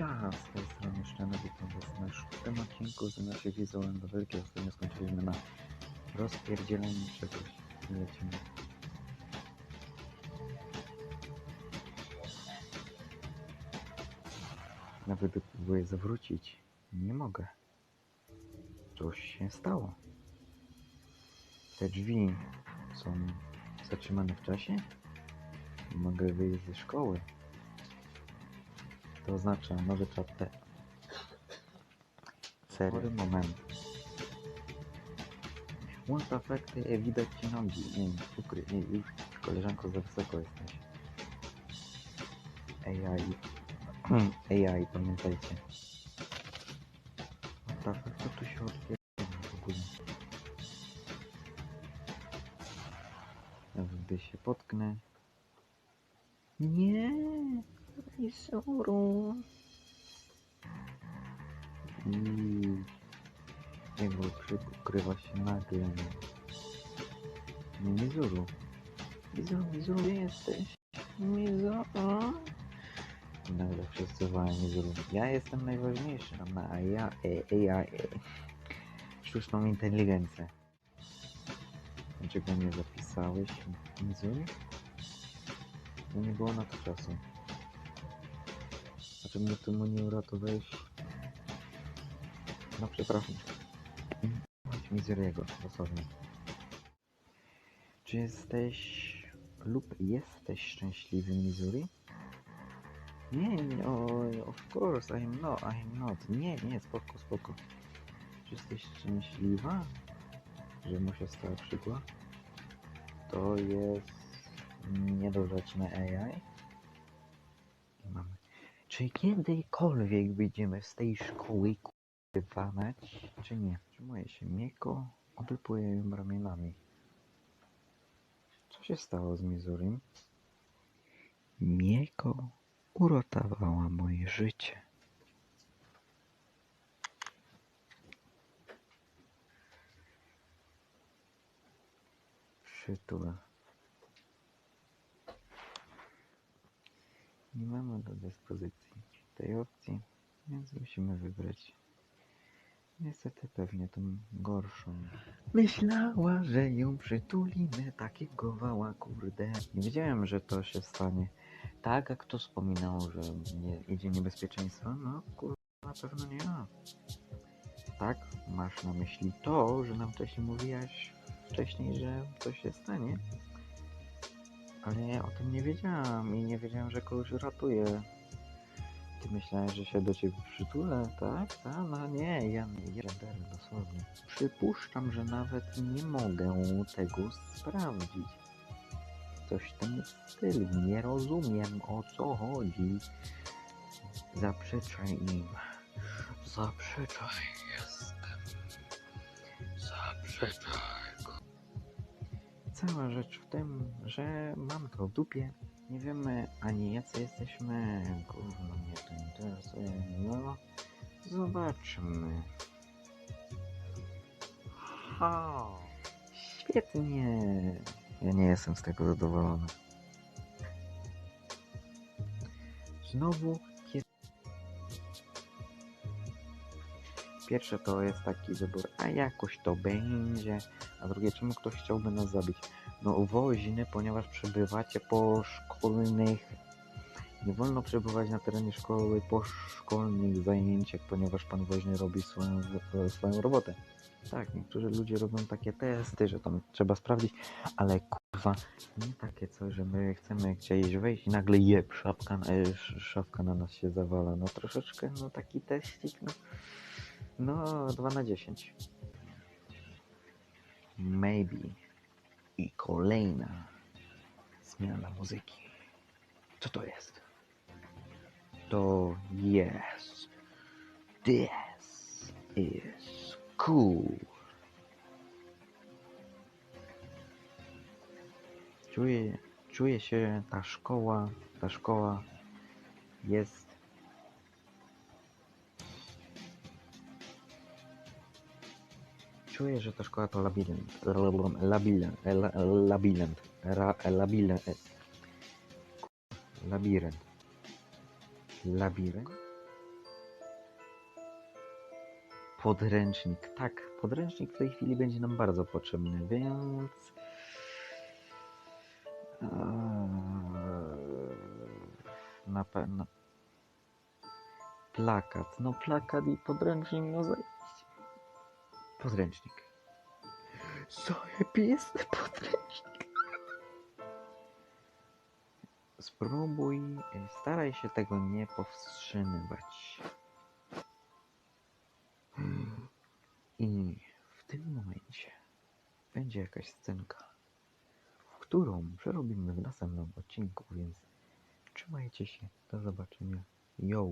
Siema, z tej strony Szczena, witam was na szóstym odcinku z naszej wizualnej nowelki. Ostatnio skończyliśmy na rozpierdzieleniu czegoś. Lecimy. Nawet próbuję zawrócić. Nie mogę. Coś się stało. Te drzwi są zatrzymane w czasie? Mogę wyjść ze szkoły. To oznacza nowy chapter. Sery moment. Łącz efekty, widać ci nogi. Nie, ukry, nie, już koleżanko za wysoko jesteś. AI. AI, pamiętajcie. The fuck, co tu się odpierdala w ogóle? Gdy się potknę. Nie! Izuru. I jego krzyk ukrywa się nagle. Mizuru. Mizuru, Mizuru, gdzie jesteś? Mizuru. Nagle wszyscy wołają Mizuru. Ja jestem najważniejszy, a ja e, AI, e, sztuczną inteligencję. Dlaczego nie zapisałeś Mizuru? No nie było na to czasu. Czy mnie tu nie uratowałeś? No przepraszam. Chodź mi Zeriego, dosłownie. Czy jesteś lub jesteś szczęśliwy Missouri? Nie, nie, o, of course, I'm not, I'm not. Nie, nie, spoko, spoko. Czy jesteś szczęśliwa, że mu się stała? To jest niedorzeczne AI. Czy kiedykolwiek wyjdziemy z tej szkoły kurwanać, czy nie? Trzymuję się miękko, oblepuję ją ramionami. Co się stało z Mizurim? Mieko uratowała moje życie. Przytula. Nie mamy do dyspozycji tej opcji, więc musimy wybrać niestety pewnie tą gorszą. Myślała, że ją przytulimy, takiego wała, kurde. Nie wiedziałem, że to się stanie. Tak jak to wspominał, że nie, idzie niebezpieczeństwo, no kurwa, na pewno nie ja. Tak, masz na myśli to, że nam wcześniej mówiłaś wcześniej, że coś się stanie. Ale ja o tym nie wiedziałam i nie wiedziałam, że kogoś ratuję. Ty myślałeś, że się do ciebie przytulę, tak? Tak, no nie, ja nie dosłownie. Przypuszczam, że nawet nie mogę tego sprawdzić. Coś w tym stylu. Nie rozumiem o co chodzi. Zaprzeczaj im. Zaprzeczaj jestem. Zaprzeczaj. Cała rzecz w tym, że mamy to w dupie. Nie wiemy ani jacy jesteśmy. Gówno mnie to interesuje. No, zobaczmy. Ha! Świetnie! Ja nie jestem z tego zadowolony. Znowu Pierwsze to jest taki wybór, a jakoś to będzie. A drugie, czemu ktoś chciałby nas zabić? No woźny, ponieważ przebywacie po szkolnych... Nie wolno przebywać na terenie szkoły po szkolnych zajęciach, ponieważ pan woźny robi swoją, swoją robotę. Tak, niektórzy ludzie robią takie testy, że tam trzeba sprawdzić, ale kurwa, nie takie coś, że my chcemy gdzieś wejść i nagle jeb, szapka, e, sz- szafka na nas się zawala. No troszeczkę, no taki teścik, no, no 2 na 10. Maybe. I kolejna zmiana muzyki. Co to jest? To jest. This is cool. Czuję, czuję się, ta szkoła, ta szkoła jest Czuję, że ta szkoła to labirynt. Labirynt. la- Labirynt. Labirynt. Labirynt. Labirynt? podręcznik. Tak, podręcznik w tej chwili będzie nam bardzo potrzebny, więc. Eee, Na pewno. Plakat. No, plakat i podręcznik, no. Podręcznik. Zajebisty podręcznik. Spróbuj, staraj się tego nie powstrzymywać. I w tym momencie będzie jakaś scenka, którą przerobimy w następnym odcinku, więc trzymajcie się. Do zobaczenia. Yo!